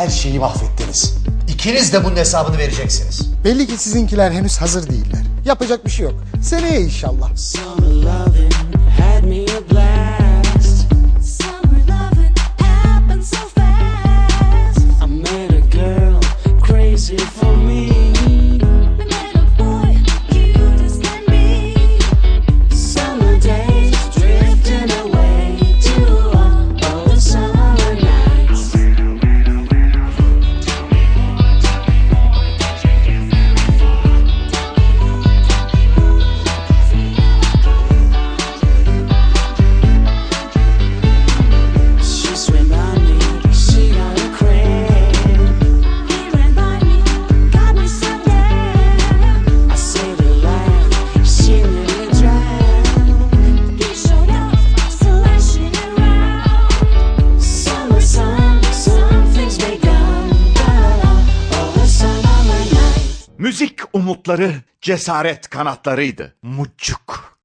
her şeyi mahvettiniz. İkiniz de bunun hesabını vereceksiniz. Belli ki sizinkiler henüz hazır değiller. Yapacak bir şey yok. Seneye inşallah. for me Müzik umutları, cesaret kanatlarıydı. Mucuk.